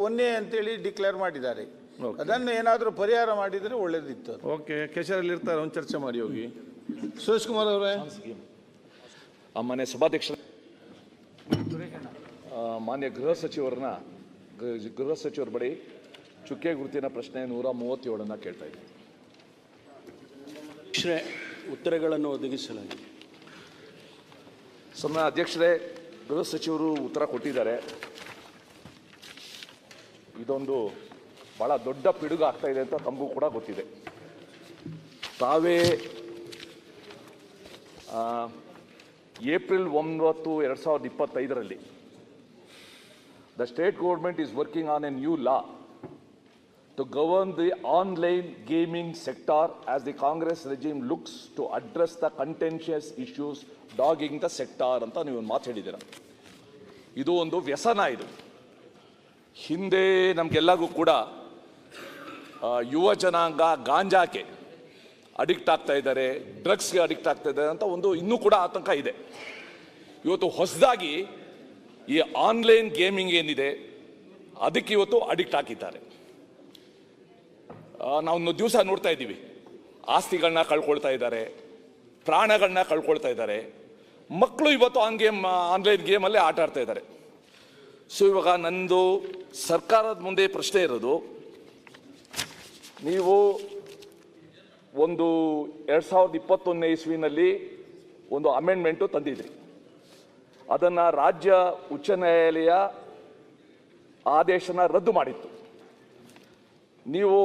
ಒಂದೇ ಅಂತೇಳಿ ಡಿಕ್ಲೇರ್ ಮಾಡಿದ್ದಾರೆ. ಅದನ್ನು ಏನಾದರೂ ಪರಿಹಾರ ಮಾಡಿದರೆ ಒಳ್ಳೇದಿತ್ತು ಓಕೆ ಕೆಶರಲ್ಲಿ ಇರ್ತಾರೆ ಒಂದು ಚರ್ಚೆ ಮಾಡಿ ಹೋಗಿ. ಸುರೇಶ್ ಕುಮಾರ್ ಅವರೇ. ಆ ಮಾನ್ಯ ಸಭಾಧ್ಯಕ್ಷ ಮಾನ್ಯ ಗೃಹ ಸಚಿವರನ್ನ ಗೃಹ- ಗೃಹ ಸಚಿವರ ಬಳಿ ಚುಕ್ಕೆ ಗುರುತಿನ ಪ್ರಶ್ನೆ ನೂರ ಮೂವತ್ತೇಳನ್ನ ಕೇಳ್ತಾ ಇದ್ದೀನಿ ಉತ್ತರಗಳನ್ನು ಒದಗಿಸಲಾಗಿದೆ. ಸಣ್ಣ ಅಧ್ಯಕ್ಷರೇ ಗೃಹ ಸಚಿವರು ಉತ್ತರ ಕೊಟ್ಟಿದ್ದಾರೆ. ಇದೊಂದು ಬಹಳ ದೊಡ್ಡ ಪಿಡುಗು ಆಗ್ತಾ ಇದೆ ಅಂತ ತಮಗೂ ಕೂಡ ಗೊತ್ತಿದೆ. ತಾವೇ ಏಪ್ರಿಲ್ ಒಂಬತ್ತು ಎರಡು ಸಾವಿರದ ಇಪ್ಪತ್ತೈದರಲ್ಲಿ the state government is working on a new law to govern the online gaming sector as the Congress regime looks to address the contentious issues dogging the sector ಅಂತ ನೀವು ಮಾತು ಹೇಳಿದ್ದೀರ. ಇದು ಒಂದು ವ್ಯಸನ ಇದು. ಹಿಂದೆ ನಮಗೆಲ್ಲರಿಗೂ ಕೂಡ ಯುವ ಜನಾಂಗ ಗಾಂಜಾಕ್ಕೆ ಅಡಿಕ್ಟ್ ಆಗ್ತಾ ಇದ್ದಾರೆ, ಡ್ರಗ್ಸ್ಗೆ ಅಡಿಕ್ಟ್ ಆಗ್ತಾ ಇದ್ದಾರೆ ಅಂತ ಒಂದು ಇನ್ನೂ ಕೂಡ ಆತಂಕ ಇದೆ. ಇವತ್ತು ಹೊಸದಾಗಿ ಈ ಆನ್ಲೈನ್ ಗೇಮಿಂಗ್ ಏನಿದೆ, ಅದಕ್ಕೆ ಇವತ್ತು ಅಡಿಕ್ಟ್ ಆಗಿದ್ದಾರೆ ನಾವು ದಿವಸ ನೋಡ್ತಾ ಇದ್ದೀವಿ. ಆಸ್ತಿಗಳನ್ನ ಕಳ್ಕೊಳ್ತಾ ಇದ್ದಾರೆ ಪ್ರಾಣಗಳನ್ನ ಕಳ್ಕೊಳ್ತಾ ಇದ್ದಾರೆ. ಮಕ್ಕಳು ಇವತ್ತು ಆನ್ ಗೇಮ್ ಆನ್ಲೈನ್ ಗೇಮಲ್ಲೇ ಆಟ ಆಡ್ತಾ ಇದ್ದಾರೆ. ಸೊ ಇವಾಗ ನಂದು ಸರ್ಕಾರದ ಮುಂದೆ ಪ್ರಶ್ನೆ ಇರೋದು. ನೀವು ಒಂದು ಎರಡು ಸಾವಿರದ ಇಪ್ಪತ್ತೊಂದನೇ ಇಸ್ವಿನಲ್ಲಿ ಒಂದು ಅಮೆಂಡ್ಮೆಂಟು ತಂದಿದ್ರಿ. ಅದನ್ನು ರಾಜ್ಯ ಉಚ್ಚ ನ್ಯಾಯಾಲಯ ಆದೇಶನ ರದ್ದು ಮಾಡಿತ್ತು. ನೀವು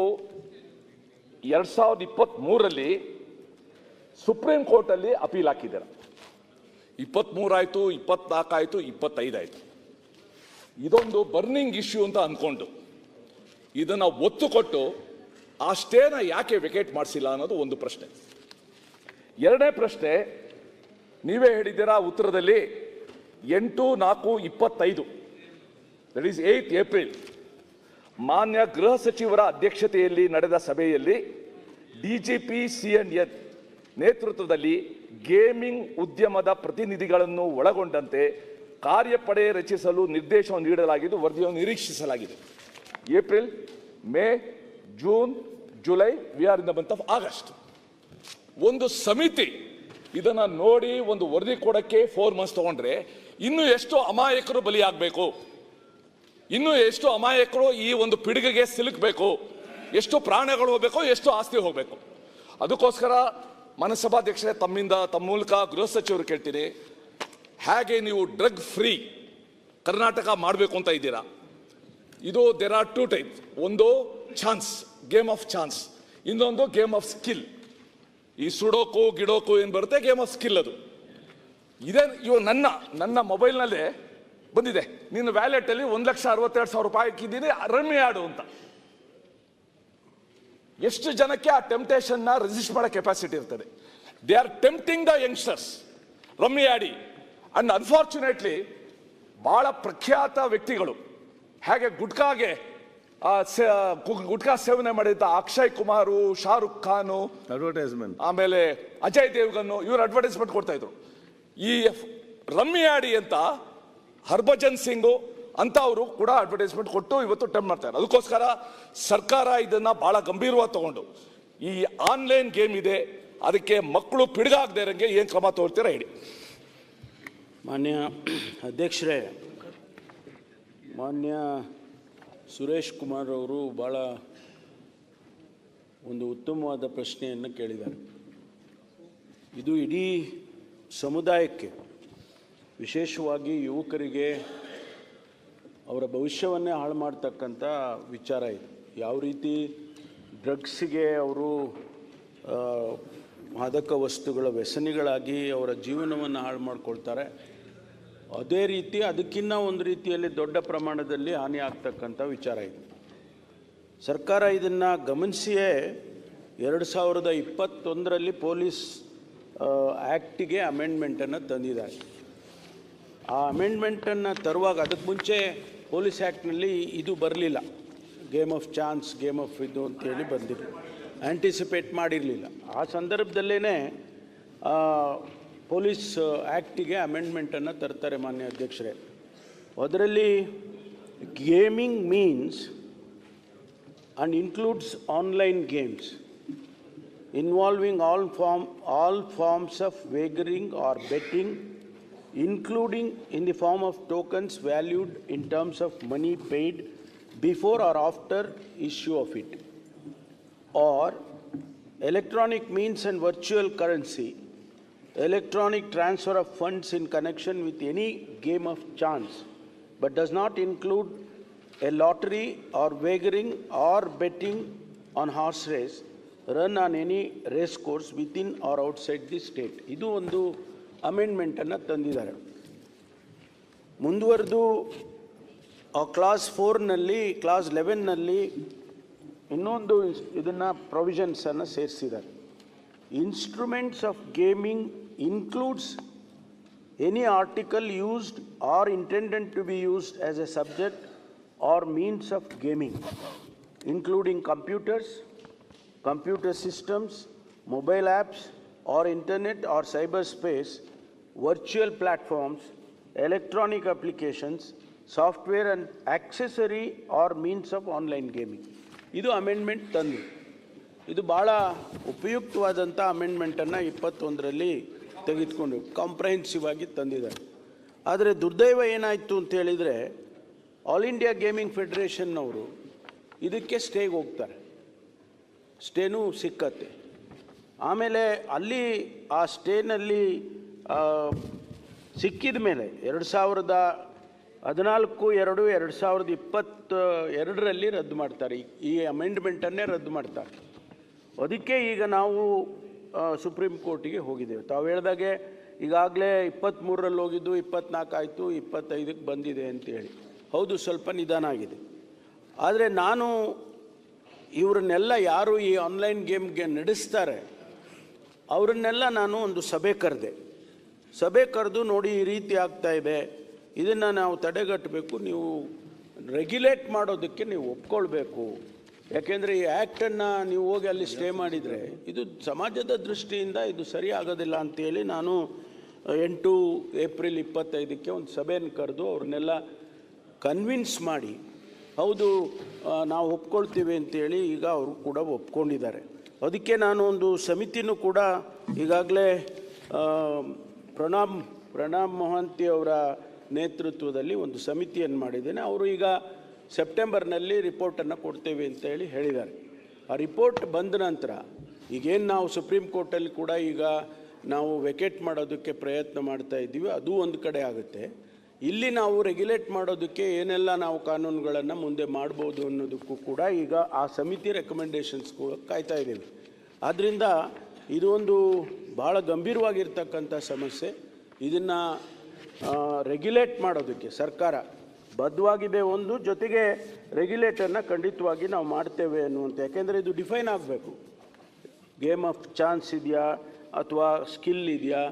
ಎರಡು ಸಾವಿರದ ಇಪ್ಪತ್ತ್ಮೂರಲ್ಲಿ ಸುಪ್ರೀಂ ಕೋರ್ಟಲ್ಲಿ ಅಪೀಲ್ ಹಾಕಿದ್ದೀರ. ಇಪ್ಪತ್ತ್ಮೂರಾಯಿತು ಇಪ್ಪತ್ನಾಲ್ಕಾಯಿತು, ಇಪ್ಪತ್ತೈದಾಯಿತು. ಇದೊಂದು ಬರ್ನಿಂಗ್ ಇಶ್ಯೂ ಅಂತ ಅಂದ್ಕೊಂಡು ಇದನ್ನು ಒತ್ತು ಕೊಟ್ಟು ಆ ಯಾಕೆ ವಿಕೆಟ್ ಮಾಡಿಸಿಲ್ಲ ಅನ್ನೋದು ಒಂದು ಪ್ರಶ್ನೆ. ಎರಡನೇ ಪ್ರಶ್ನೆ, ನೀವೇ ಹೇಳಿದ್ದೀರಾ ಉತ್ತರದಲ್ಲಿ ಎಂಟು, ನಾಲ್ಕು, ಇಪ್ಪತ್ತೈದು ದಟ್ ಈಸ್ ಏಯ್ತ್ ಏಪ್ರಿಲ್ ಮಾನ್ಯ ಗೃಹ ಸಚಿವರ ಅಧ್ಯಕ್ಷತೆಯಲ್ಲಿ ನಡೆದ ಸಭೆಯಲ್ಲಿ D G P C N N ನೇತೃತ್ವದಲ್ಲಿ ಗೇಮಿಂಗ್ ಉದ್ಯಮದ ಪ್ರತಿನಿಧಿಗಳನ್ನು ಒಳಗೊಂಡಂತೆ ಕಾರ್ಯಪಡೆ ರಚಿಸಲು ನಿರ್ದೇಶನ ನೀಡಲಾಗಿದ್ದು, ವರದಿಯನ್ನು ನಿರೀಕ್ಷಿಸಲಾಗಿದೆ. April, May, June, July we are in month of August. ಒಂದು ಸಮಿತಿ ಇದನ್ನು ನೋಡಿ ಒಂದು ವರದಿ ಕೊಡೋಕ್ಕೆ ಫೋರ್ ಮಂತ್ಸ್ ತೊಗೊಂಡ್ರೆ ಇನ್ನು ಎಷ್ಟು ಅಮಾಯಕರು ಬಲಿಯಾಗಬೇಕು. ಇನ್ನು ಎಷ್ಟು ಅಮಾಯಕರು ಈ ಒಂದು ಪಿಡುಗಿಗೆ ಸಿಲುಕಬೇಕು. ಎಷ್ಟು ಪ್ರಾಣಗಳು ಹೋಗಬೇಕು, ಎಷ್ಟು ಆಸ್ತಿ ಹೋಗಬೇಕು. ಅದಕ್ಕೋಸ್ಕರ ಮನಸಭಾಧ್ಯಕ್ಷರೇ ತಮ್ಮಿಂದ ತಮ್ಮ ಮೂಲಕ ಗೃಹ ಸಚಿವರು ಕೇಳ್ತೀನಿ. ಹೇಗೆ ನೀವು ಡ್ರಗ್ ಫ್ರೀ ಕರ್ನಾಟಕ ಮಾಡಬೇಕು ಅಂತ ಇದ್ದೀರಾ? ಇದು ದೇರ್ ಆರ್ ಟೂ ಟೈಪ್ ಒಂದು ಚಾನ್ಸ್ ಗೇಮ್ ಆಫ್ ಚಾನ್ಸ್ ಇನ್ನೊಂದು ಗೇಮ್ ಆಫ್ ಸ್ಕಿಲ್ ಈ ಸುಡೋಕು, ಗಿಡೋಕು ಏನು ಬರುತ್ತೆ? ಗೇಮ್ ಆಫ್ ಸ್ಕಿಲ್ ಅದು. ಇದೇ ಇವು ನನ್ನ ನನ್ನ ಮೊಬೈಲ್ನಲ್ಲೇ ಬಂದಿದೆ. ನಿನ್ನ ವ್ಯಾಲೆಟಲ್ಲಿ ಒಂದು ಲಕ್ಷ ಅರವತ್ತೆರಡು ಸಾವಿರ ರೂಪಾಯಿ ಹಾಕಿದ್ದೀನಿ ರಮ್ಮಿ ಆಡು ಅಂತ. ಎಷ್ಟು ಜನಕ್ಕೆ ಆ ಟೆಂಪ್ಟೇಷನ್ನ ರೆಸಿಸ್ಟ್ ಮಾಡೋ ಕೆಪಾಸಿಟಿ ಇರ್ತದೆ? They are tempting the youngsters rummy ಆಡಿ. ಅಂಡ್ ಅನ್ಫಾರ್ಚುನೇಟ್ಲಿ ಭಾಳ ಪ್ರಖ್ಯಾತ ವ್ಯಕ್ತಿಗಳು ಹೇಗೆ ಗುಟ್ಕಾಗೆ ಗುಟ್ಕಾ ಸೇವನೆ ಮಾಡಿದ್ದ ಅಕ್ಷಯ್ ಕುಮಾರು ಶಾರುಖ್ ಖಾನು ಅಡ್ವರ್ಟೈಸ್ಮೆಂಟ್ ಆಮೇಲೆ ಅಜಯ್ ದೇವ್ಗನ್ನು ಇವರು ಅಡ್ವರ್ಟೈಸ್ಮೆಂಟ್ ಕೊಡ್ತಾ ಇದ್ರು ಈ ರಮ್ಮಿ ಆಡಿ ಅಂತ ಹರ್ಭಜನ್ ಸಿಂಗು ಅಂತ ಅವರು ಕೂಡ ಅಡ್ವರ್ಟೈಸ್ಮೆಂಟ್ ಕೊಟ್ಟು ಇವತ್ತು ಟೆಂಪ್ ಮಾಡ್ತಾರೆ. ಅದಕ್ಕೋಸ್ಕರ ಸರ್ಕಾರ ಇದನ್ನ ಬಹಳ ಗಂಭೀರವಾಗಿ ತಗೊಂಡು ಈ ಆನ್ಲೈನ್ ಗೇಮ್ ಇದೆ ಅದಕ್ಕೆ ಮಕ್ಕಳು ಪಿಡುಗಾಗದೇ ಇರಂಗೆ ಏನು ಕ್ರಮ ತೋರ್ತೀರಾ ಹೇಳಿ. ಮಾನ್ಯ ಅಧ್ಯಕ್ಷರೇ, ಮಾನ್ಯ ಸುರೇಶ್ ಕುಮಾರ್ ಅವರು ಭಾಳ ಒಂದು ಉತ್ತಮವಾದ ಪ್ರಶ್ನೆಯನ್ನು ಕೇಳಿದ್ದಾರೆ. ಇದು ಇಡೀ ಸಮುದಾಯಕ್ಕೆ, ವಿಶೇಷವಾಗಿ ಯುವಕರಿಗೆ ಅವರ ಭವಿಷ್ಯವನ್ನೇ ಹಾಳು ಮಾಡ್ತಕ್ಕಂಥ ವಿಚಾರ ಇದು. ಯಾವ ರೀತಿ ಡ್ರಗ್ಸಿಗೆ ಅವರು ಮಾದಕ ವಸ್ತುಗಳ ವ್ಯಸನಿಗಳಾಗಿ ಅವರ ಜೀವನವನ್ನು ಹಾಳು ಮಾಡ್ಕೊಳ್ತಾರೆ ಅದೇ ರೀತಿ ಅದಕ್ಕಿನ್ನ ಒಂದು ರೀತಿಯಲ್ಲಿ ದೊಡ್ಡ ಪ್ರಮಾಣದಲ್ಲಿ ಹಾನಿ ಆಗ್ತಕ್ಕಂಥ ವಿಚಾರ ಇದೆ. ಸರ್ಕಾರ ಇದನ್ನು ಗಮನಿಸಿಯೇ ಎರಡು ಸಾವಿರದ ಇಪ್ಪತ್ತೊಂದರಲ್ಲಿ ಪೊಲೀಸ್ ಆ್ಯಕ್ಟಿಗೆ ಅಮೆಂಡ್ಮೆಂಟನ್ನು ತಂದಿದ್ದಾರೆ. ಆ ಅಮೆಂಡ್ಮೆಂಟನ್ನು ತರುವಾಗ ಅದಕ್ಕೆ ಮುಂಚೆ ಪೊಲೀಸ್ ಆ್ಯಕ್ಟ್ನಲ್ಲಿ ಇದು ಬರಲಿಲ್ಲ. Game of chance, game of ಇದು ಅಂತೇಳಿ ಬಂದಿರಲಿಲ್ಲ ಆ್ಯಂಟಿಸಿಪೇಟ್ ಮಾಡಿರಲಿಲ್ಲ. ಆ ಸಂದರ್ಭದಲ್ಲೇ ಪೊಲೀಸ್ ಆ್ಯಕ್ಟಿಗೆ ಅಮೆಂಡ್ಮೆಂಟನ್ನು ತರ್ತಾರೆ ಮಾನ್ಯ ಅಧ್ಯಕ್ಷರೇ ಅದರಲ್ಲಿ gaming means and includes online games involving all form all forms of wagering or betting including in the form of tokens valued in terms of money paid before or after issue of it or electronic means and virtual currency electronic transfer of funds in connection with any game of chance but does not include a lottery or wagering or betting on horse race run on any race course within or outside the state ಇದು ಒಂದು ಅಮೆಂಡ್ಮೆಂಟನ್ನು ತಂದಿದ್ದಾರೆ ಮುಂದುವರೆದು class ಫೋರ್ನಲ್ಲಿ class ಲೆವೆನ್ನಲ್ಲಿ ಇನ್ನೊಂದು ಇದನ್ನು ಪ್ರೊವಿಷನ್ಸನ್ನು ಸೇರಿಸಿದ್ದಾರೆ instruments of gaming includes any article used or intended to be used as a subject or means of gaming, including computers, computer systems, mobile apps, or internet or cyberspace, virtual platforms, electronic applications, software and accessory or means of online gaming. ಇದು amendment ತಂದು ಇದು ಭಾಳ ಉಪಯುಕ್ತವಾದಂಥ ಅಮೆಂಡ್ಮೆಂಟನ್ನು ಇಪ್ಪತ್ತೊಂದರಲ್ಲಿ ತೆಗೆದುಕೊಂಡು comprehensive ಆಗಿ ತಂದಿದ್ದಾರೆ. ಆದರೆ ದುರ್ದೈವ ಏನಾಯಿತು ಅಂತ ಹೇಳಿದರೆ ಆಲ್ ಇಂಡಿಯಾ ಗೇಮಿಂಗ್ ಫೆಡರೇಷನ್ನವರು ಇದಕ್ಕೆ ಸ್ಟೇಗೆ ಹೋಗ್ತಾರೆ. ಸ್ಟೇನೂ ಸಿಕ್ಕತ್ತೆ. ಆಮೇಲೆ ಅಲ್ಲಿ ಆ ಸ್ಟೇನಲ್ಲಿ ಸಿಕ್ಕಿದ ಮೇಲೆ ಎರಡು ಸಾವಿರದ ಹದಿನಾಲ್ಕು, ಎರಡು ಎರಡು ಸಾವಿರದ ಇಪ್ಪತ್ತ, ಎರಡರಲ್ಲಿ ರದ್ದು ಮಾಡ್ತಾರೆ. ಈ- ಅಮೆಂಡ್ಮೆಂಟನ್ನೇ ರದ್ದು ಮಾಡ್ತಾರೆ. ಅದಕ್ಕೆ ಈಗ ನಾವು ಸುಪ್ರೀಂ ಕೋರ್ಟಿಗೆ ಹೋಗಿದ್ದೇವೆ. ತಾವು ಹೇಳ್ದಾಗೆ ಈಗಾಗಲೇ ಇಪ್ಪತ್ತ್ಮೂರರಲ್ಲಿ ಹೋಗಿದ್ದು, ಇಪ್ಪತ್ನಾಲ್ಕು ಇಪ್ಪತ್ತೈದಕ್ಕೆ ಬಂದಿದೆ ಅಂತೇಳಿ. ಹೌದು, ಸ್ವಲ್ಪ ನಿಧಾನ ಆಗಿದೆ. ಆದರೆ ನಾನು ಇವರನ್ನೆಲ್ಲ ಯಾರು ಈ ಆನ್ಲೈನ್ ಗೇಮ್ಗೆ ನಡೆಸ್ತಾರೆ, ಅವರನ್ನೆಲ್ಲ ನಾನು ಒಂದು ಸಭೆ ಕರೆದೆ. ಸಭೆ ಕರೆದು ನೋಡಿ ಈ ರೀತಿ ಆಗ್ತಾ ಇದೆ, ಇದನ್ನು ನಾವು ತಡೆಗಟ್ಟಬೇಕು, ನೀವು ರೆಗ್ಯುಲೇಟ್ ಮಾಡೋದಕ್ಕೆ ನೀವು ಒಪ್ಕೊಳ್ಬೇಕು. ಯಾಕೆಂದರೆ ಈ ಆ್ಯಕ್ಟನ್ನು ನೀವು ಹೋಗಿ ಅಲ್ಲಿ ಸ್ಟೇ ಮಾಡಿದರೆ ಇದು ಸಮಾಜದ ದೃಷ್ಟಿಯಿಂದ ಇದು ಸರಿ ಆಗೋದಿಲ್ಲ ಅಂತೇಳಿ ನಾನು ಎಂಟು ಏಪ್ರಿಲ್ ಇಪ್ಪತ್ತೈದಕ್ಕೆ ಒಂದು ಸಭೆಯನ್ನು ಕರೆದು ಅವ್ರನ್ನೆಲ್ಲ ಕನ್ವಿನ್ಸ್ ಮಾಡಿ, ಹೌದು ನಾವು ಒಪ್ಕೊಳ್ತೀವಿ ಅಂತೇಳಿ ಈಗ ಅವರು ಕೂಡ ಒಪ್ಕೊಂಡಿದ್ದಾರೆ. ಅದಕ್ಕೆ ನಾನು ಒಂದು ಸಮಿತಿನೂ ಕೂಡ ಈಗಾಗಲೇ ಪ್ರಣಾಮ್ ಪ್ರಣಾಮ್ ಮೊಹಂತಿ ಅವರ ನೇತೃತ್ವದಲ್ಲಿ ಒಂದು ಸಮಿತಿಯನ್ನು ಮಾಡಿದ್ದೇನೆ. ಅವರು ಈಗ ಸೆಪ್ಟೆಂಬರ್ನಲ್ಲಿ ರಿಪೋರ್ಟನ್ನು ಕೊಡ್ತೇವೆ ಅಂತ ಹೇಳಿ ಹೇಳಿದ್ದಾರೆ. ಆ ರಿಪೋರ್ಟ್ ಬಂದ ನಂತರ ಈಗೇನು ನಾವು ಸುಪ್ರೀಂ ಕೋರ್ಟಲ್ಲಿ ಕೂಡ ಈಗ ನಾವು ವೆಕೇಟ್ ಮಾಡೋದಕ್ಕೆ ಪ್ರಯತ್ನ ಮಾಡ್ತಾ ಇದ್ದೀವಿ ಅದು ಒಂದು ಕಡೆ ಆಗುತ್ತೆ. ಇಲ್ಲಿ ನಾವು ರೆಗ್ಯುಲೇಟ್ ಮಾಡೋದಕ್ಕೆ ಏನೆಲ್ಲ ನಾವು ಕಾನೂನುಗಳನ್ನು ಮುಂದೆ ಮಾಡ್ಬೋದು ಅನ್ನೋದಕ್ಕೂ ಕೂಡ ಈಗ ಆ ಸಮಿತಿ ರೆಕಮೆಂಡೇಷನ್ಸ್ಗಳು ಕಾಯ್ತಾ ಇದ್ದೀವಿ. ಆದ್ದರಿಂದ ಇದು ಒಂದು ಭಾಳ ಗಂಭೀರವಾಗಿರ್ತಕ್ಕಂಥ ಸಮಸ್ಯೆ. ಇದನ್ನು ರೆಗ್ಯುಲೇಟ್ ಮಾಡೋದಕ್ಕೆ ಸರ್ಕಾರ ಬದ್ಧವಾಗಿದೆ ಒಂದು ಜೊತೆಗೆ ರೆಗ್ಯುಲೇಟರ್ನ ಖಂಡಿತವಾಗಿ ನಾವು ಮಾಡ್ತೇವೆ ಅನ್ನುವಂಥ ಯಾಕೆಂದರೆ ಇದು ಡಿಫೈನ್ ಆಗಬೇಕು. ಗೇಮ್ ಆಫ್ ಚಾನ್ಸ್ ಇದೆಯಾ, ಅಥವಾ ಸ್ಕಿಲ್ ಇದೆಯಾ,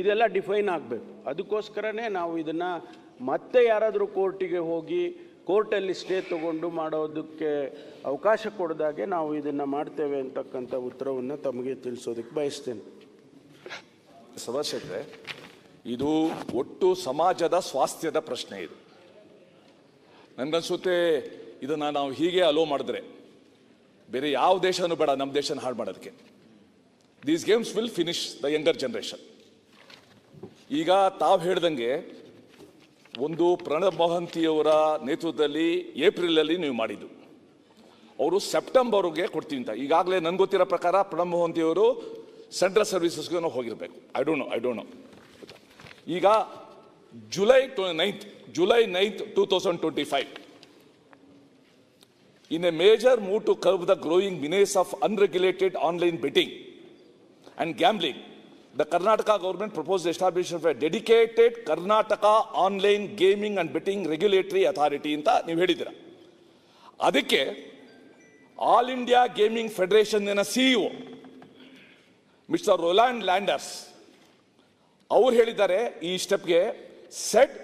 ಇದೆಲ್ಲ ಡಿಫೈನ್ ಆಗಬೇಕು. ಅದಕ್ಕೋಸ್ಕರನೇ ನಾವು ಇದನ್ನು ಮತ್ತೆ ಯಾರಾದರೂ ಕೋರ್ಟಿಗೆ ಹೋಗಿ ಕೋರ್ಟಲ್ಲಿ ಸ್ಟೇ ತಗೊಂಡು ಮಾಡೋದಕ್ಕೆ ಅವಕಾಶ ಕೊಡದಾಗೆ ನಾವು ಇದನ್ನು ಮಾಡ್ತೇವೆ ಅಂತಕ್ಕಂಥ ಉತ್ತರವನ್ನು ತಮಗೆ ತಿಳಿಸೋದಕ್ಕೆ ಬಯಸ್ತೇನೆ. ಸದಸ್ಯರೇ ಇದು ಒಟ್ಟು ಸಮಾಜದ ಸ್ವಾಸ್ಥ್ಯದ ಪ್ರಶ್ನೆ ಇದು. ನನಗನ್ಸುತ್ತೆ ಇದನ್ನು ನಾವು ಹೀಗೆ ಅಲೋ ಮಾಡಿದ್ರೆ, ಬೇರೆ ಯಾವ ದೇಶನೂ ಬೇಡ ನಮ್ಮ ದೇಶನ ಹಾಳು ಮಾಡೋದಕ್ಕೆ. These games will finish the younger generation ಈಗ ತಾವು ಹೇಳ್ದಂಗೆ, ಒಂದು ಪ್ರಣಬ್ ಮೊಹಂತಿಯವರ ನೇತೃತ್ವದಲ್ಲಿ ಏಪ್ರಿಲಲ್ಲಿ ನೀವು ಮಾಡಿದ್ದು. ಅವರು ಸೆಪ್ಟೆಂಬರ್ಗೆ ಕೊಡ್ತೀನಿ ಅಂತ. ಈಗಾಗಲೇ ನನ್ಗೆ ಗೊತ್ತಿರೋ ಪ್ರಕಾರ ಪ್ರಣಬ್ ಮೊಹಂತಿಯವರು ಸೆಂಟ್ರಲ್ ಸರ್ವಿಸಸ್ಗೆ ಹೋಗಿರಬೇಕು. I don't know I don't know ಈಗ July ಟ್ವೆ ninth thousand twenty five in a major move to curb the growing menace of unregulated online betting and gambling, the Karnataka government proposed the establishment of a dedicated Karnataka online gaming and betting regulatory authority ಅಂತ ನೀವು ಹೇಳಿದ್ದೀರ ಅದಕ್ಕೆ all India gaming CEO, Mr. Mister Roland Landers ಅವ್ರು ಹೇಳಿದ್ದಾರೆ ಈ ಸ್ಟೆಪ್ಗೆ set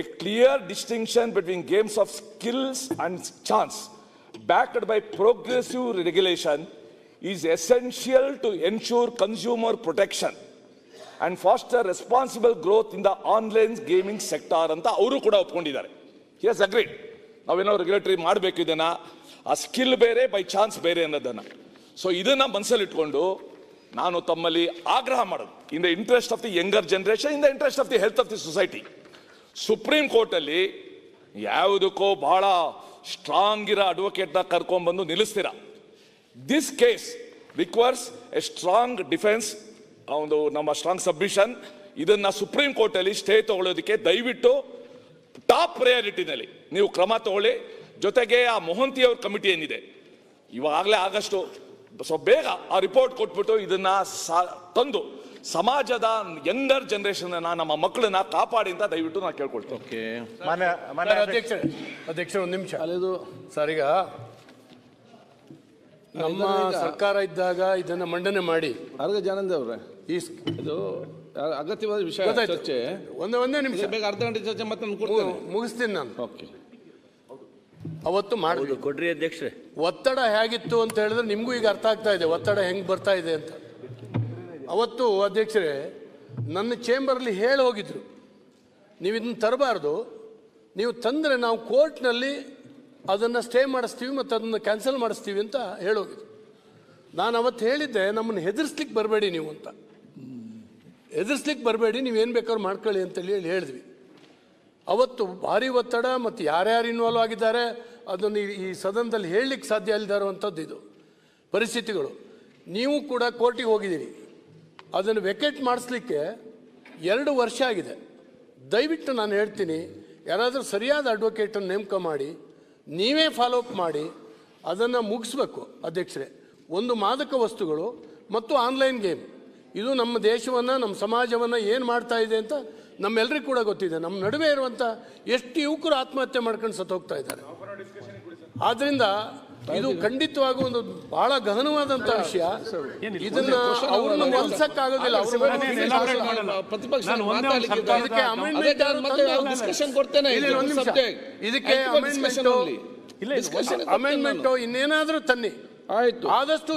a clear distinction between games of skills and chance backed by progressive regulation is essential to ensure consumer protection and foster responsible growth in the online gaming sector ಅಂತ ಅವರು ಕೂಡ ಒಪ್ಕೊಂಡಿದ್ದಾರೆ. Yes agreed ನಾವೇನೋ regulatory ಮಾಡಬೇಕು ಇದನ್ನು ಆ skill ಬೇರೆ by chance ಬೇರೆ ಅನ್ನೋದನ್ನು. ಸೊ ಇದನ್ನು ಮನಸ್ಸಲ್ಲಿ ಇಟ್ಕೊಂಡು ನಾನು ತಮ್ಮಲ್ಲಿ ಆಗ್ರಹ ಮಾಡೋದು. In the interest of the younger generation in the interest of the health of the society Supreme ಕೋರ್ಟಲ್ಲಿ ಯಾವುದಕ್ಕೋ ಬಹಳ ಸ್ಟ್ರಾಂಗ್ ಇರೋ ಅಡ್ವೊಕೇಟ್ನ ಕರ್ಕೊಂಡ್ಬಂದು ನಿಲ್ಲಿಸ್ತೀರ. This case requires a strong defence ಒಂದು ನಮ್ಮ ಸ್ಟ್ರಾಂಗ್ ಸಬ್ಮಿಷನ್ ಇದನ್ನ ಸುಪ್ರೀಂ ಕೋರ್ಟಲ್ಲಿ ಸ್ಟೇ ತಗೊಳ್ಳೋದಕ್ಕೆ ದಯವಿಟ್ಟು ಟಾಪ್ ಪ್ರಯಾರಿಟಿನಲ್ಲಿ ನೀವು ಕ್ರಮ ತಗೊಳ್ಳಿ. ಜೊತೆಗೆ ಆ ಮೊಹಂತಿ ಅವ್ರ ಕಮಿಟಿ ಏನಿದೆ? ಇವಾಗಲೇ ಆಗಷ್ಟು ಸೊ ಬೇಗ ಆ ರಿಪೋರ್ಟ್ ಕೊಟ್ಬಿಟ್ಟು ಇದನ್ನ ಸಾ- ತಂದು ಸಮಾಜದ ಯಂಗರ್ ಜನರೇಷನ್ ನಮ್ಮ ಮಕ್ಕಳನ್ನ ಕಾಪಾಡಿ ಅಂತ ದಯವಿಟ್ಟು ನಾನು ಕೇಳ್ಕೊಳ್ತೇನೆ. ಓಕೆ. ಸರ್, ಅಧ್ಯಕ್ಷರೇ ಅಧ್ಯಕ್ಷರ ಒಂದು ನಿಮಿಷ. ಅಲ್ಲಿದು ಸರ್ ಈಗ ನಮ್ಮ ಸರ್ಕಾರ ಇದ್ದಾಗ ಇದನ್ನ ಮಂಡನೆ ಮಾಡಿ ಅರ್ಗ ಜಾನಂದ ಅವ್ರೆ. ಈ ಇದು ಅಗತ್ಯವಾದ ವಿಷಯ. ಚರ್ಚೆ. ಒಂದೇ ಒಂದೇ ನಿಮಿಷ. ಬೇಗ ಅರ್ಧ ಗಂಟೆ ಚರ್ಚೆ ಮತ್ತೆ ಮುಗಿಸ್ತೀನಿ ನಾನು. ಓಕೆ. ಅವತ್ತು ಮಾಡಿದ್ವಿ ಕೊಡ್ರಿ ಅಧ್ಯಕ್ಷರೇ. ಒತ್ತಡ ಹೇಗಿತ್ತು ಅಂತ ಹೇಳಿದ್ರೆ ನಿಮಗೂ ಈಗ ಅರ್ಥ ಆಗ್ತಾ ಇದೆ. ಒತ್ತಡ ಹೆಂಗ್ ಬರ್ತಾ ಇದೆ ಅಂತ. ಅವತ್ತು ಅಧ್ಯಕ್ಷರೇ, ನನ್ನ ಚೇಂಬರಲ್ಲಿ ಹೇಳಿ ಹೋಗಿದ್ರು. ನೀವು ಇದನ್ನು ತರಬಾರ್ದು. ನೀವು ತಂದರೆ ನಾವು ಕೋರ್ಟ್ನಲ್ಲಿ ಅದನ್ನು ಸ್ಟೇ ಮಾಡಿಸ್ತೀವಿ ಮತ್ತು ಅದನ್ನು ಕ್ಯಾನ್ಸಲ್ ಮಾಡಿಸ್ತೀವಿ ಅಂತ ಹೇಳೋಗಿದ್ರು ನಾನು ಅವತ್ತು ಹೇಳಿದ್ದೆ, ನಮ್ಮನ್ನು ಹೆದರ್ಸ್ಲಿಕ್ಕೆ ಬರಬೇಡಿ ನೀವು ಅಂತ. ಹೆದರ್ಸ್ಲಿಕ್ಕೆ ಬರಬೇಡಿ ನೀವೇನು ಬೇಕಾದ್ರೂ ಮಾಡ್ಕೊಳ್ಳಿ ಅಂತೇಳಿ ಹೇಳಿ ಹೇಳಿದ್ವಿ. ಅವತ್ತು ಭಾರಿ ಒತ್ತಡ ಮತ್ತು ಯಾರ್ಯಾರು ಇನ್ವಾಲ್ವ್ ಆಗಿದ್ದಾರೆ, ಅದನ್ನು ಈ- ಸದನದಲ್ಲಿ ಹೇಳಲಿಕ್ಕೆ ಸಾಧ್ಯ ಇಲ್ಲದಿರುವಂಥದ್ದು ಇದು. ಪರಿಸ್ಥಿತಿಗಳು. ನೀವು ಕೂಡ ಕೋರ್ಟಿಗೆ ಹೋಗಿದ್ದೀರಿ. ಅದನ್ನು ವೆಕೇಟ್ ಮಾಡಿಸ್ಲಿಕ್ಕೆ ಎರಡು ವರ್ಷ ಆಗಿದೆ. ದಯವಿಟ್ಟು ನಾನು ಹೇಳ್ತೀನಿ, ಯಾರಾದರೂ ಸರಿಯಾದ ಅಡ್ವೊಕೇಟನ್ನು ನೇಮಕ ಮಾಡಿ, ನೀವೇ ಫಾಲೋ ಅಪ್ ಮಾಡಿ, ಅದನ್ನು ಮುಗಿಸ್ಬೇಕು ಅಧ್ಯಕ್ಷರೇ. ಒಂದು ಮಾದಕ ವಸ್ತುಗಳು ಮತ್ತು ಆನ್ಲೈನ್ ಗೇಮ್ ಇದು ನಮ್ಮ ದೇಶವನ್ನು, ನಮ್ಮ ಸಮಾಜವನ್ನು ಏನು ಮಾಡ್ತಾ ಇದೆ ಅಂತ ನಮ್ಮೆಲ್ಲರಿಗೂ ಕೂಡ ಗೊತ್ತಿದೆ. ನಮ್ಮ ನಡುವೆ ಇರುವಂಥ ಎಷ್ಟು ಯುವಕರು ಆತ್ಮಹತ್ಯೆ ಮಾಡ್ಕೊಂಡು ಸತ್ತೋಗ್ತಾ ಇದ್ದಾರೆ. ಆದ್ರಿಂದ ಇದು ಖಂಡಿತವಾಗೂ ಒಂದು ಬಹಳ ಗಹನವಾದಂತಹ ವಿಷಯ. ಇದನ್ನ ಅವ್ರನ್ನ ಹೊಲ್ಸಕ್ಕಾಗೋದಿಲ್ಲ ಇದಕ್ಕೆ ಅಮೆಂಡ್ಮೆಂಟ್ ನಾನು. ಇನ್ನೇನಾದ್ರೂ ತನ್ನಿ. ಆಯ್ತು. ಆದಷ್ಟು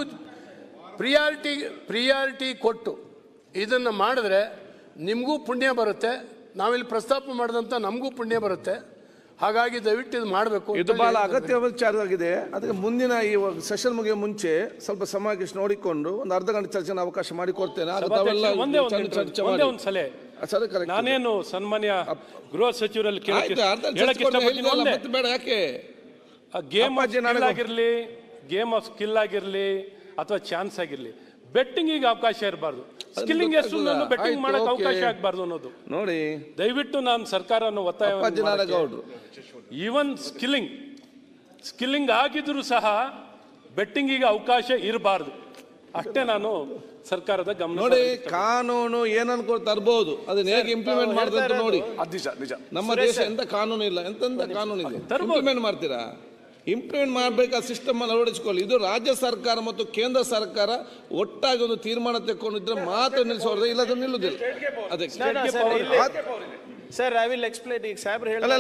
ಪ್ರಿಯಾರಿಟಿ ಪ್ರಿಯಾರಿಟಿ ಕೊಟ್ಟು ಇದನ್ನ ಮಾಡಿದ್ರೆ ನಿಮಗೂ ಪುಣ್ಯ ಬರುತ್ತೆ. ನಾವಿಲ್ಲಿ ಪ್ರಸ್ತಾಪ ಮಾಡಿದಂಥ ನಮಗೂ ಪುಣ್ಯ ಬರುತ್ತೆ. ಹಾಗಾಗಿ ದಯವಿಟ್ಟು ಇದು ಮಾಡಬೇಕು ಇದು ಬಹಳ ಅಗತ್ಯವಾದ ವಿಚಾರ ಆಗಿದೆ ಅದಕ್ಕೆ ಮುಂದಿನ ಈ ಸೆಷನ್ ಮುಗಿಯ ಮುಂಚೆ ಸ್ವಲ್ಪ ಸಮಯಕ್ಕೆ ನೋಡಿಕೊಂಡು ಒಂದು ಅರ್ಧ ಗಂಟೆ ಚರ್ಚೆನ ಅವಕಾಶ ಮಾಡಿಕೊಡ್ತೇನೆ. ಒಂದೇ ಒಂದು. ಸಲಹೆ ನಾನೇನು ಸನ್ಮಾನ್ಯ ಗೃಹ ಸಚಿವರಲ್ಲಿ ಬೇಡ ಯಾಕೆ? ಗೇಮ್ ಆಗಿರಲಿ ಗೇಮ್ ಆಫ್ ಸ್ಕಿಲ್ ಆಗಿರ್ಲಿ ಅಥವಾ ಚಾನ್ಸ್ ಆಗಿರ್ಲಿ ಬೆಟ್ಟಿಂಗ್ ಅವಕಾಶ ಇರಬಾರ್ದು. ಸ್ಕಿಲ್ಲಿಂಗ್ ಎಷ್ಟು ಗೊತ್ತಾಗ್ತದ? ಬೆಟ್ಟಿಂಗ್ ಮಾಡಕ್ಕೆ ಮಾಡಕ್ ಅವಕಾಶ ಆಗಬಾರ್ದು ಅನ್ನೋದು. ನೋಡಿ. ದಯವಿಟ್ಟು ನಾನು ಸರ್ಕಾರವನ್ನು ಒತ್ತಾಯ ಈವನ್ ಸ್ಕಿಲ್ಲಿಂಗ್ ಸ್ಕಿಲ್ಲಿಂಗ್ ಆಗಿದ್ರು ಸಹ ಬೆಟ್ಟಿಂಗಿಗೆ ಅವಕಾಶ ಇರಬಾರ್ದು. ಅಷ್ಟೇ ನಾನು ಸರ್ಕಾರದ ಗಮನ ನೋಡಿ ಕಾನೂನು ಏನನ್ಕೊಂಡು ತರಬಹುದು ತರ್ಬೋದು. ಅದನ್ನ ಹೇಗೆ ಇಂಪ್ಲಿಮೆಂಟ್ ಮಾಡ್ತಾರೆ ಅಂತ ನೋಡಿ. ನಿಜ ನಮ್ಮ ದೇಶ ಎಂತ ಕಾನೂನು ಇಲ್ಲ ಎಂತ ಕಾನೂನು ಇದೆ? ಇಂಪ್ಲಿಮೆಂಟ್ ಮಾಡ್ತೀರಾ? ಇಂಪ್ಲಿಮೆಂಟ್ ಮಾಡ್ಬೇಕಾದ ಸಿಸ್ಟಮ್ ಅಲ್ಲಿ ಅಳವಡಿಸಿಕೊಳ್ಳಿ. ಇದು ರಾಜ್ಯ ಸರ್ಕಾರ ಮತ್ತು ಕೇಂದ್ರ ಸರ್ಕಾರ ಒಟ್ಟಾಗಿ ಒಂದು ತೀರ್ಮಾನ ತೆಕ್ಕೊಂಡಿದ್ರೆ ಮಾತ್ರ ನಿಲ್ಲಿಸೋದ್ರೆ ಇಲ್ಲ ಅದು. ನಿಲ್ಲುದಿಲ್ಲ ಅದಕ್ಕೆ ಸರ್ ಐ ವಿಲ್ ಎಕ್ಸ್ಪ್ಲೇನ್ ಈಗ. ಸಾಹೇಬ್ರು ಹೇಳ್ತಾರೆ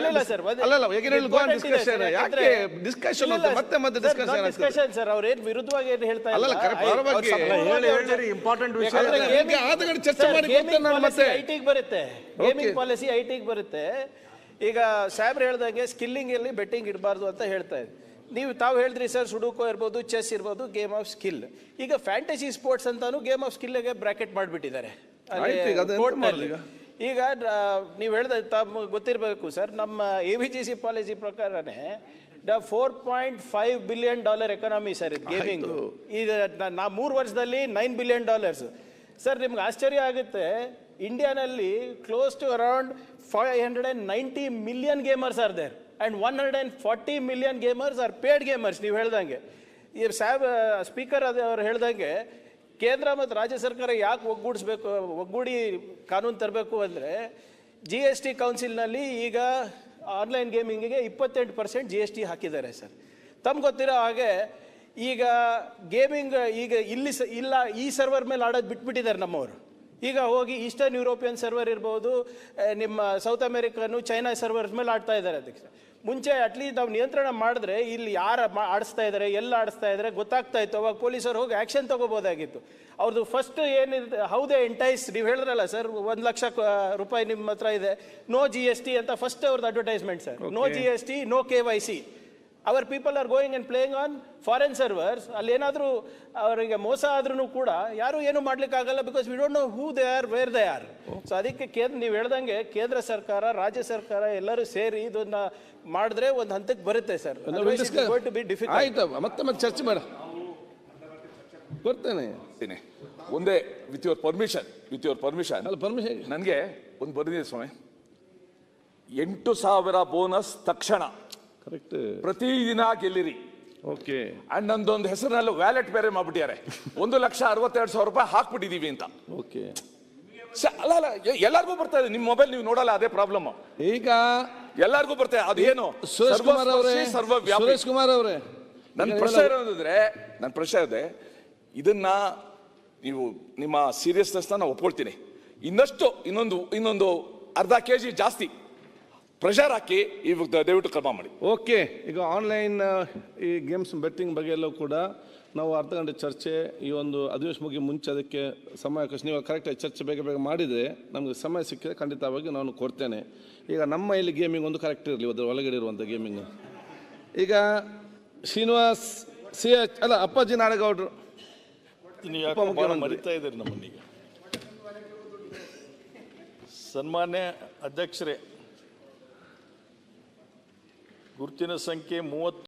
ಇಲ್ಲ ಸರ್ ಅಲ್ಲಲ್ಲ ಹೇಗೆ ಡಿಸ್ಕಷನ್ ಯಾಕೆ ಡಿಸ್ಕಷನ್ ಮತ್ತೆ ಮತ್ತೆ ಡಿಸ್ಕಷನ್ ಡಿಸ್ಕಷನ್ ಸರ್ ಅವ್ರು ಏನ್ ವಿರುದ್ಧವಾಗಿ ಏನ್ ಹೇಳ್ತಾ ಅಲ್ಲಲ್ಲ, ಇಲ್ಲ. ಅವ್ರು ಪರವಾಗಿ. ಸಂಪೂರ್ಣವಾಗಿ ಅವ್ರು ಇಂಪಾರ್ಟೆಂಟ್ ವಿಷಯ ಅಲ್ಲ, gaming- ಈಗ ಆದ ಕಡೆ ಚರ್ಚೆ ಮಾಡಿ ಕೊಡ್ತೇನೆ ನಾನು ಮತ್ತೆ. IT ಬರುತ್ತೆ. ಗೇಮಿಂಗ್ ಪಾಲಿಸಿ ಐಟಿಗೆ ಟಿಗೆ ಬರುತ್ತೆ. ಈಗ ಸಾಹೇಬ್ರು ಹೇಳ್ದಂಗೆ ಸ್ಕಿಲ್ಲಿಂಗ್ ಅಲ್ಲಿ ಬೆಟ್ಟಿಂಗ್ ಇಡಬಾರ್ದು ಅಂತ ಹೇಳ್ತಾ ಇದ್ದೆ ನೀವು ತಾವು ಹೇಳಿದ್ರಿ ಸರ್ ಸುಡುಕೋ ಇರ್ಬೋದು ಚೆಸ್ ಇರ್ಬೋದು ಗೇಮ್ ಆಫ್ ಸ್ಕಿಲ್ ಈಗ ಫ್ಯಾಂಟಸಿ ಸ್ಪೋರ್ಟ್ಸ್ ಅಂತಾನು ಗೇಮ್ ಆಫ್ ಸ್ಕಿಲ್ಗೆ ಬ್ರಾಕೆಟ್ ಮಾಡಿಬಿಟ್ಟಿದ್ದಾರೆ. ಈಗ ನೀವು ಹೇಳ್ದ ತಮ್ಮ ಗೊತ್ತಿರಬೇಕು ಸರ್ ನಮ್ಮ A V G C policy ಪ್ರಕಾರನೇ four point five billion dollar economy sir ಇದು ಗೇಮಿಂಗ್ ಇದು ನಾ ಮೂರು ವರ್ಷದಲ್ಲಿ ನೈನ್ ಬಿಲಿಯನ್ ಡಾಲರ್ಸ್ ಸರ್ ನಿಮ್ಗೆ ಆಶ್ಚರ್ಯ ಆಗುತ್ತೆ ಇಂಡಿಯಾನಲ್ಲಿ close to around five hundred and ninety million gamers are there and one hundred and forty million gamers are paid gamers ನೀವು ಹೇಳ್ದಂಗೆ. ಈ ಸ್ಯಾಬ್ ಸ್ಪೀಕರ್ ಅದು ಅವ್ರು ಹೇಳ್ದಂಗೆ, ಕೇಂದ್ರ ಮತ್ತು ರಾಜ್ಯ ಸರ್ಕಾರ ಯಾಕೆ ಒಗ್ಗೂಡಿಸ್ಬೇಕು, ಒಗ್ಗೂಡಿ ಕಾನೂನು ತರಬೇಕು ಅಂದರೆ ಜಿ ಎಸ್ ಟಿ ಕೌನ್ಸಿಲ್ನಲ್ಲಿ ಈಗ ಆನ್ಲೈನ್ ಗೇಮಿಂಗಿಗೆ ಇಪ್ಪತ್ತೆಂಟು ಪರ್ಸೆಂಟ್ ಜಿ ಎಸ್ ಟಿ ಹಾಕಿದ್ದಾರೆ ಸರ್. ತಮ್ಗೆ ಗೊತ್ತಿರೋ ಹಾಗೆ, ಈಗ ಗೇಮಿಂಗ್ ಈಗ ಇಲ್ಲಿ ಸ, ಇಲ್ಲ, ಈ ಸರ್ವರ್ ಮೇಲೆ ಆಡೋದು ಬಿಟ್ಬಿಟ್ಟಿದ್ದಾರೆ ನಮ್ಮವರು. ಈಗ ಹೋಗಿ ಈಸ್ಟರ್ನ್ ಯುರೋಪಿಯನ್ ಸರ್ವರ್ ಇರ್ಬೋದು ನಿಮ್ಮ ಸೌತ್ ಅಮೆರಿಕನು ಚೈನಾ ಸರ್ವರ್ಸ್ ಮೇಲೆ ಆಡ್ತಾ ಇದ್ದಾರೆ ಅದಕ್ಕೆ ಮುಂಚೆ ಅಟ್ಲೀಸ್ಟ್ ನಾವು ನಿಯಂತ್ರಣ ಮಾಡಿದ್ರೆ ಇಲ್ಲಿ ಯಾರು ಆಡಿಸ್ತಾ ಇದ್ದಾರೆ ಎಲ್ಲ ಆಡಿಸ್ತಾ ಇದ್ದಾರೆ ಗೊತ್ತಾಗ್ತಾ ಇತ್ತು. ಅವಾಗ ಪೊಲೀಸರು ಹೋಗಿ ಆ್ಯಕ್ಷನ್ ತೊಗೋಬೋದಾಗಿತ್ತು. ಅವ್ರದ್ದು ಫಸ್ಟ್ ಏನಿದೆ ಹೌದೇ ಎಂಟೈಸ್ ನೀವು ಹೇಳಿದ್ರಲ್ಲ ಸರ್ ಒಂದು ಲಕ್ಷ ರೂಪಾಯಿ ನಿಮ್ಮ ಹತ್ರ ಇದೆ ನೋ ಜಿ ಎಸ್ ಟಿ ಅಂತ ಫಸ್ಟ್ ಅವ್ರದ್ದು advertisement sir no G S T no K Y C our people are going and playing on foreign servers ಅಲ್ಲಿ ಏನಾದರೂ ಅವರಿಗೆ ಮೋಸ ಆದ್ರೂ ಕೂಡ ಯಾರು ಏನು ಮಾಡ್ಲಿಕ್ಕಾಗಲ್ಲ because we don't know who they are where they are so ಅದಕ್ಕೆ ಕೇಂದ್ರ ನೀವು ಹೇಳ್ದಂಗೆ ಕೇಂದ್ರ ಸರ್ಕಾರ ರಾಜ್ಯ ಸರ್ಕಾರ ಎಲ್ಲರೂ ಸೇರಿ ಇದನ್ನ ಮಾಡಿದ್ರೆ ಒಂದು ಹಂತಕ್ಕೆ ಬರುತ್ತೆ ಸರ್ ಆಯ್ತು ಮತ್ತೆ ಮತ್ತೆ ಚರ್ಚೆ ಮಾಡ. ಬರ್ತೇನೆ. ಒಂದೇ with your permission with your permission ಅಲ್ಲ ಪರ್ಮಿಷನ್ ನನಗೆ ಒಂದು ಬರ್ದಿದೆ ಸ್ವಾಮಿ. ಎಂಟು ಸಾವಿರ ಬೋನಸ್ ತಕ್ಷಣ. ಕರೆಕ್ಟ್ ಪ್ರತಿದಿನ ಗೆಲ್ಲಿರಿ. ಓಕೆ ಅಂಡ್ ನಂದೊಂದು ಹೆಸರಿನಲ್ಲಿ ವ್ಯಾಲೆಟ್ ಬೇರೆ ಮಾಡ್ಬಿಟ್ಟಿದ್ದಾರೆ. ಒಂದು ಲಕ್ಷ ಅರವತ್ತೆರಡು ಸಾವಿರ ರೂಪಾಯಿ ಹಾಕ್ಬಿಟ್ಟಿದೀವಿ ಅಂತ. ಓಕೆ ಅಲ್ಲ ಅಲ್ಲ ಎಲ್ಲರಿಗೂ ಬರ್ತಾ ಇದೆ. ನಿಮ್ಮ ಮೊಬೈಲ್ ನೀವು ನೋಡಲ್ಲ ಅದೇ ಪ್ರಾಬ್ಲಮ್ ಈಗ ಎಲ್ಲರಿಗೂ ಬರ್ತಾ ಇದೆ. ಅದೇನು? ಸುರೇಶ್ ಕುಮಾರ್ ಅವರೇ ಸರ್ವ ಸುರೇಶ್ ಕುಮಾರ್ ಅವರೇ. ನನ್ನ ಪ್ರಶ್ನೆ ಇರೋದಂದ್ರೆ ನನ್ನ ಪ್ರಶ್ನೆ ಇದೆ ಇದನ್ನ ನೀವು ನಿಮ್ಮ ಸೀರಿಯಸ್ನೆಸ್ ನಾನು ಒಪ್ಕೊಳ್ತೀನಿ. ಇನ್ನಷ್ಟು ಇನ್ನೊಂದು ಇನ್ನೊಂದು ಅರ್ಧ ಕೆ ಜಿ ಜಾಸ್ತಿ ಪ್ರೆಷರ್ ಹಾಕಿ ಇವಾಗ ದಯವಿಟ್ಟು ಕ್ರಮ ಮಾಡಿ. ಓಕೆ ಈಗ ಆನ್ಲೈನ್ ಈ ಗೇಮ್ಸ್ ಬೆಟ್ಟಿಂಗ್ ಬಗ್ಗೆ ಎಲ್ಲೂ ಕೂಡ ನಾವು ಅರ್ಧ ಗಂಟೆ ಚರ್ಚೆ ಈ ಒಂದು ಅಧಿವೇಶನ ಮುಗಿ ಮುಂಚೆ ಅದಕ್ಕೆ ಸಮಯ ನೀವು ಕರೆಕ್ಟಾಗಿ ಚರ್ಚೆ ಬೇಗ ಬೇಗ ಮಾಡಿದರೆ ನಮಗೆ ಸಮಯ ಸಿಕ್ಕಿದ್ರೆ ಖಂಡಿತವಾಗಿ ನಾನು ಕೊಡ್ತೇನೆ. ಈಗ ನಮ್ಮ ಇಲ್ಲಿ ಗೇಮಿಂಗ್ ಒಂದು ಕರೆಕ್ಟ್ ಇರಲಿ ಅದರ ಒಳಗಡೆ ಇರುವಂಥ ಗೇಮಿಂಗ್ ಈಗ ಶ್ರೀನಿವಾಸ್ ಸಿ ಎಚ್ ಅಲ್ಲ ಅಪ್ಪಾಜಿ ನಾಡಗೌಡರು. ಉಪಮುಖ್ಯಮಂತ್ರಿ. ಮರಿತಾ ಇದ್ದೀರಿ ನಮ್ಮನ್ನೀಗ. ಸನ್ಮಾನ್ಯ ಅಧ್ಯಕ್ಷರೇ ಗುರುತಿನ ಸಂಖ್ಯೆ ಮೂವತ್ತು